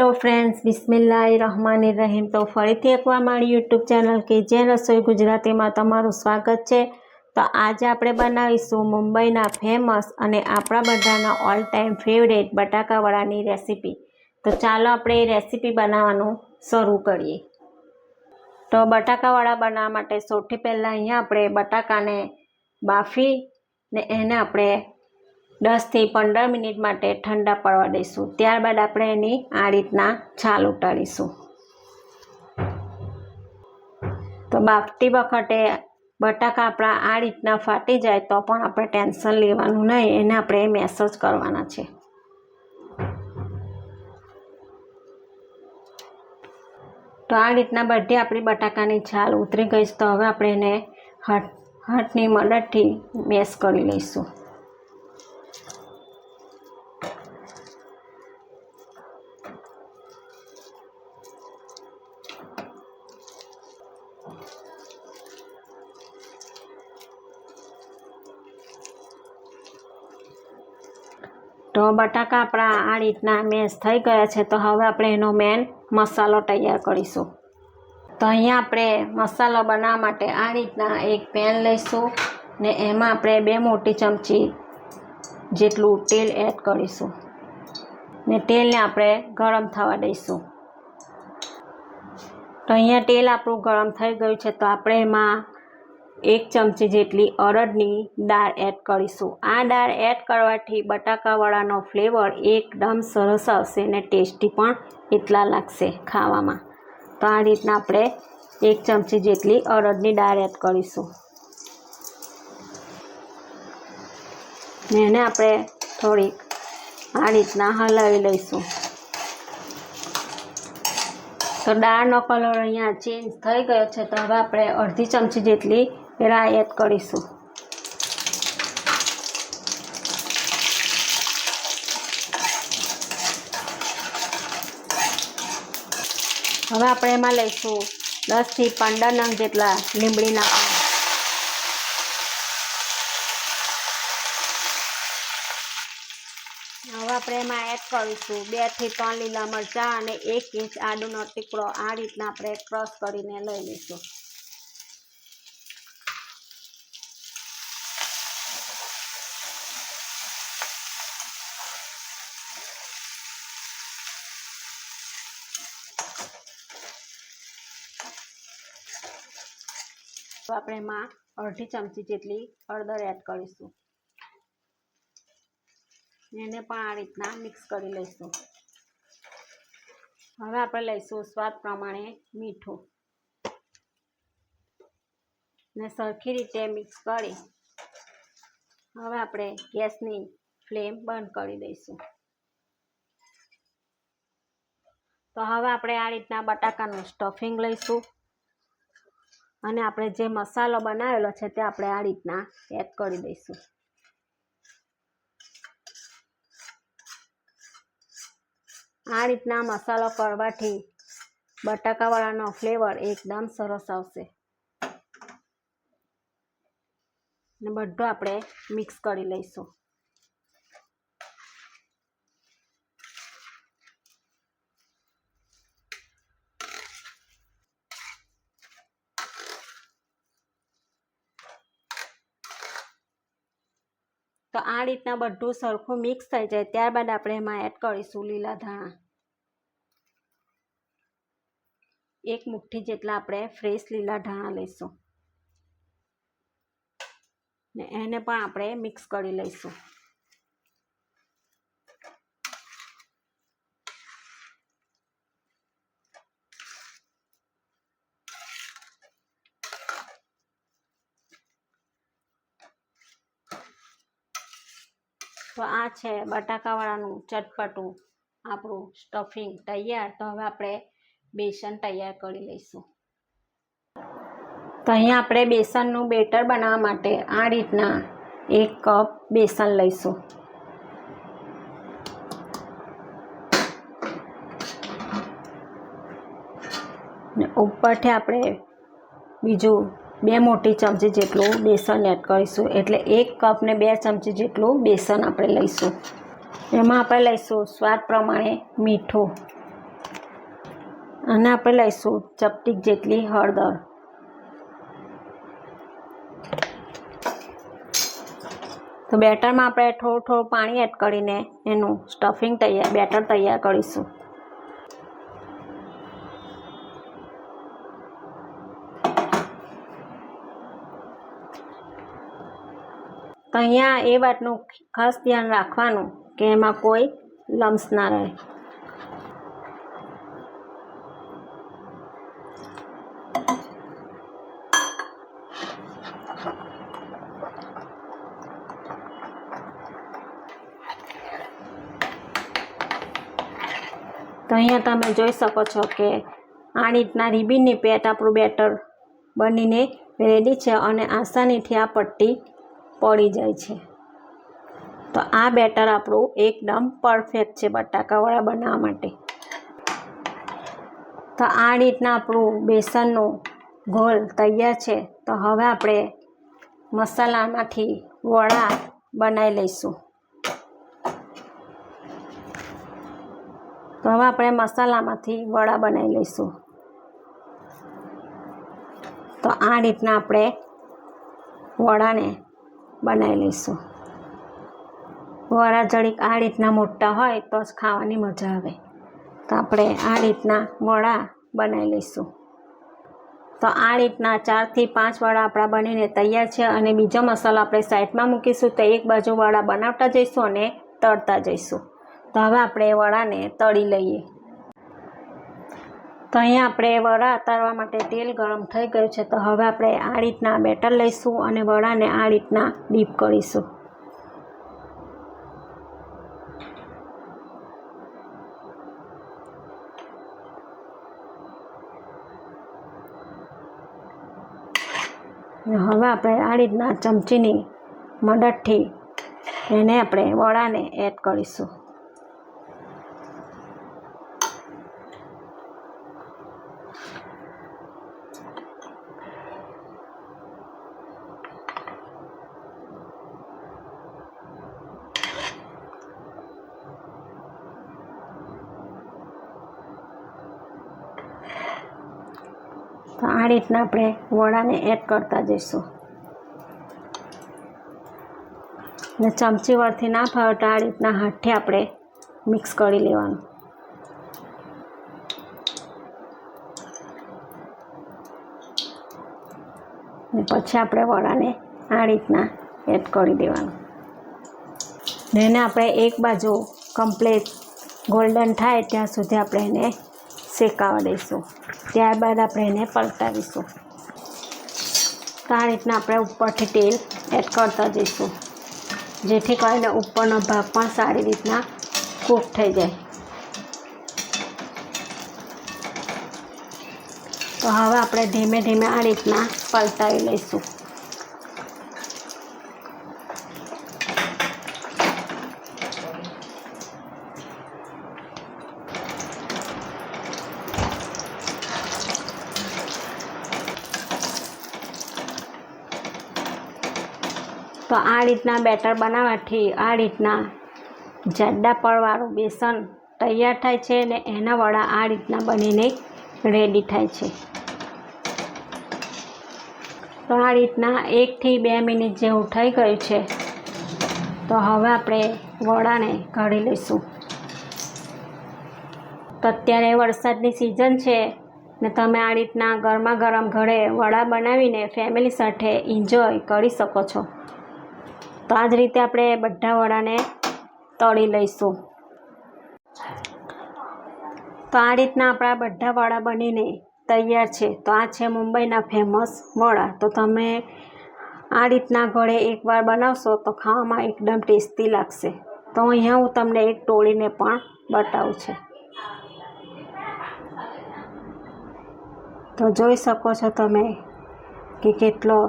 Hello friends બિસ્મિલ્લાહ રહમાન રહીમ. તો ફરીથી એકવાર મારી યુટ્યુબ ચેનલ કે જે રસોઈ ગુજરાતીમાં તમારું સ્વાગત છે. તો આજે આપણે બનાવીશું મુંબઈના ફેમસ અને આપણા બધાના ઓલ ટાઈમ ફેવરેટ બટાકાવાળાની રેસીપી. તો ચાલો આપણે એ રેસીપી બનાવવાનું શરૂ કરીએ. તો બટાકાવડા બનાવવા માટે સૌથી પહેલાં અહીંયા આપણે બટાકાને બાફી ને એને આપણે દસથી પંદર મિનિટ માટે ઠંડા પડવા દઈશું. ત્યારબાદ આપણે એની આ રીતના છાલ ઉતારીશું. તો બાફતી વખતે બટાકા આપણા આ રીતના ફાટી જાય તો પણ આપણે ટેન્શન લેવાનું નહીં. એને આપણે મેસેજ કરવાના છે. તો આ રીતના બધી આપણી બટાકાની છાલ ઉતરી ગઈ છે. તો હવે આપણે એને હાથ હાથની મદદથી મેસ કરી લઈશું. તો બટાકા આપણા આ રીતના મેશ થઈ ગયા છે, તો હવે આપણે એનો મેન મસાલો તૈયાર કરીશું. તો અહીંયા આપણે મસાલો બનાવવા માટે આ રીતના એક પેન લઈશું ને એમાં આપણે બે મોટી ચમચી જેટલું તેલ એડ કરીશું. ને તેલને આપણે ગરમ થવા દઈશું. તો અહીંયા તેલ આપણું ગરમ થઈ ગયું છે, તો આપણે એમાં એક ચમચી જેટલી અડદની દાળ એડ કરીશું. આ દાળ એડ કરવાથી બટાકાવાળાનો ફ્લેવર એકદમ સરસ આવશે અને ટેસ્ટી પણ એટલા લાગશે ખાવામાં. તો આ રીતના આપણે એક ચમચી જેટલી અડદની દાળ એડ કરીશું. ને એને આપણે થોડીક આ રીતના હલાવી લઈશું. તો દાળનો કલર અહીંયા ચેન્જ થઈ ગયો છે, તો હવે આપણે અડધી ચમચી જેટલી રાઈ એડ કરીશું. હવે આપણે એમાં લઈશું દસથી પંદર નંગ જેટલા લીમડીના હવે આપણે એમાં એડ કરીશું બેથી ત્રણ લીલા મરચાં અને એક ઇંચ આદુનો ટીકડો. આ રીતના આપણે ક્રશ કરીને લઈ લઈશું. તો આપણે એમાં અડધી ચમચી જેટલી હળદર એડ કરીશું. એને પણ આ રીતના મિક્સ કરી લઈશું. હવે આપણે લઈશું સ્વાદ પ્રમાણે મીઠું. ને સરખી રીતે મિક્સ કરી હવે આપણે ગેસની ફ્લેમ બંધ કરી દઈશું. તો હવે આપણે આ રીતના બટાકાનું સ્ટફિંગ લઈશું. અને આપણે જે મસાલો બનાવેલો છે તે આપણે આ રીતના એડ કરી દઈશું. આ રીતના મસાલો કરવાથી બટાકાવાળાનો ફ્લેવર એકદમ સરસ આવશે. ને બધું આપણે મિક્સ કરી લઈશું. તો આ રીતના બધું સરખું મિક્સ થઈ જાય. ત્યારબાદ આપણે એમાં એડ કરીશું લીલા ધાણા. એક મુઠ્ઠી જેટલા આપણે ફ્રેશ લીલા ધાણા લઈશું. ને એને પણ આપણે મિક્સ કરી લઈશું. તો આ છે બટાકાવાળાનું ચટપટું, આપણું સ્ટફિંગ તૈયાર. તો હવે આપણે બેસન તૈયાર કરી લઈશું. તો અહીંયા આપણે બેસનનું બેટર બનાવવા માટે આ રીતના એક કપ બેસન લઈશું. ઉપરથી આપણે બીજું બે મોટી ચમચી જેટલું બેસન એડ કરીશું. એટલે એક કપને બે ચમચી જેટલું બેસન આપણે લઈશું. એમાં આપણે લઈશું સ્વાદ પ્રમાણે મીઠું. અને આપણે લઈશું ચપટીક જેટલી હળદર. તો બેટરમાં આપણે થોડું થોડું પાણી એડ કરીને એનું સ્ટફિંગ તૈયાર, બેટર તૈયાર કરીશું. તો અહીંયા એ વાતનું ખાસ ધ્યાન રાખવાનું કે એમાં કોઈ લમ્સ ના રહે. તો અહીંયા તમે જોઈ શકો છો કે આ રીતના રિબિનની પેટ આપણું બેટર બનીને રેડી છે અને આસાનીથી આ પટ્ટી પડી જાય છે. તો આ બેટર આપણું એકદમ પરફેક્ટ છે બટાકાવાળા બનાવવા માટે. તો આ રીતના આપણું બેસનનું ઘોલ તૈયાર છે. તો હવે આપણે મસાલામાંથી વડા બનાવી લઈશું. તો હવે આપણે મસાલામાંથી વડા બનાવી લઈશું. તો આ રીતના આપણે વડાને બનાવી લઈશું. વરા જરીક આ રીતના મોટા હોય તો જ ખાવાની મજા આવે. તો આપણે આ રીતના વડા બનાવી લઈશું. તો આ રીતના ચારથી પાંચ વડા આપણા બનીને તૈયાર છે અને બીજો મસાલો આપણે સાઈડમાં મૂકીશું તો એક બાજુ વડા બનાવતા જઈશું અને તળતા જઈશું. તો હવે આપણે વડાને તળી લઈએ. તો અહીંયા આપણે વડા ઉતારવા માટે તેલ ગરમ થઈ ગયું છે. તો હવે આપણે આ રીતના બેટર લઈશું અને વડાને આ રીતના ડીપ કરીશું. હવે આપણે આ રીતના ચમચીની મદદથી એને આપણે વડાને એડ કરીશું. તો આ રીતના આપણે વડાને એડ કરતા જઈશું. ને ચમચી વળથી ના ફાવે તો આ રીતના હાથથી આપણે મિક્સ કરી લેવાનું. ને પછી આપણે વડાને આ રીતના એડ કરી દેવાનું. ને એને આપણે એક બાજુ કમ્પ્લીટ ગોલ્ડન થાય ત્યાં સુધી આપણે એને શેકાવા દઈશું. ત્યારબાદ આપણે એને પલટાવીશું. તો આ રીતના આપણે ઉપરથી તેલ એડ કરતા જઈશું. જેથી કરીને ઉપરનો ભાગ પણ સારી રીતના કૂક થઈ જાય. તો હવે આપણે ધીમે ધીમે આ રીતના પલટાવી લઈશું. તો આ રીતના બેટર બનાવવાથી આ રીતના જાડા પડવાળું બેસન તૈયાર થાય છે ને એના વડા આ રીતના બનીને રેડી થાય છે. તો આ રીતના એકથી બે મિનિટ જેવું થઈ ગયું છે. તો હવે આપણે વડાને કાઢી લઈશું. તો અત્યારે વરસાદની સિઝન છે ને તમે આ રીતના ગરમા ગરમ ઘરે વડા બનાવીને ફેમિલી સાથે એન્જોય કરી શકો છો. તો આ જ રીતે આપણે બધા વડાને તળી લઈશું. તો આ રીતના આપણા બધા વડા બનીને તૈયાર છે. તો આ છે મુંબઈના ફેમસ વડા. તો તમે આ રીતના ઘરે એકવાર બનાવશો તો ખાવામાં એકદમ ટેસ્ટી લાગશે. તો અહીંયા હું તમને એક ટોળીને પણ બતાવું છે. તો જોઈ શકો છો તમે કે કેટલો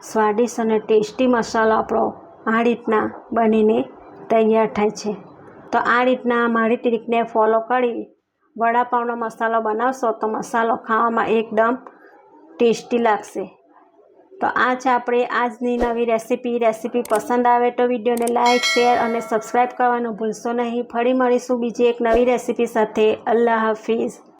સ્વાદિષ્ટ અને ટેસ્ટી મસાલો આપણો આ રીતના બનીને તૈયાર થાય છે. તો આ રીતના મારી ટ્રીકને ફોલો કરી વડાપાવનો મસાલો બનાવશો તો મસાલો ખાવામાં એકદમ ટેસ્ટી લાગશે. તો આ છે આપણે આજની નવી રેસીપી. રેસીપી પસંદ આવે તો વિડીયોને લાઇક શેર અને સબસ્ક્રાઈબ કરવાનું ભૂલશો નહીં. ફરી મળીશું બીજી એક નવી રેસીપી સાથે. અલ્લાહ હાફિઝ.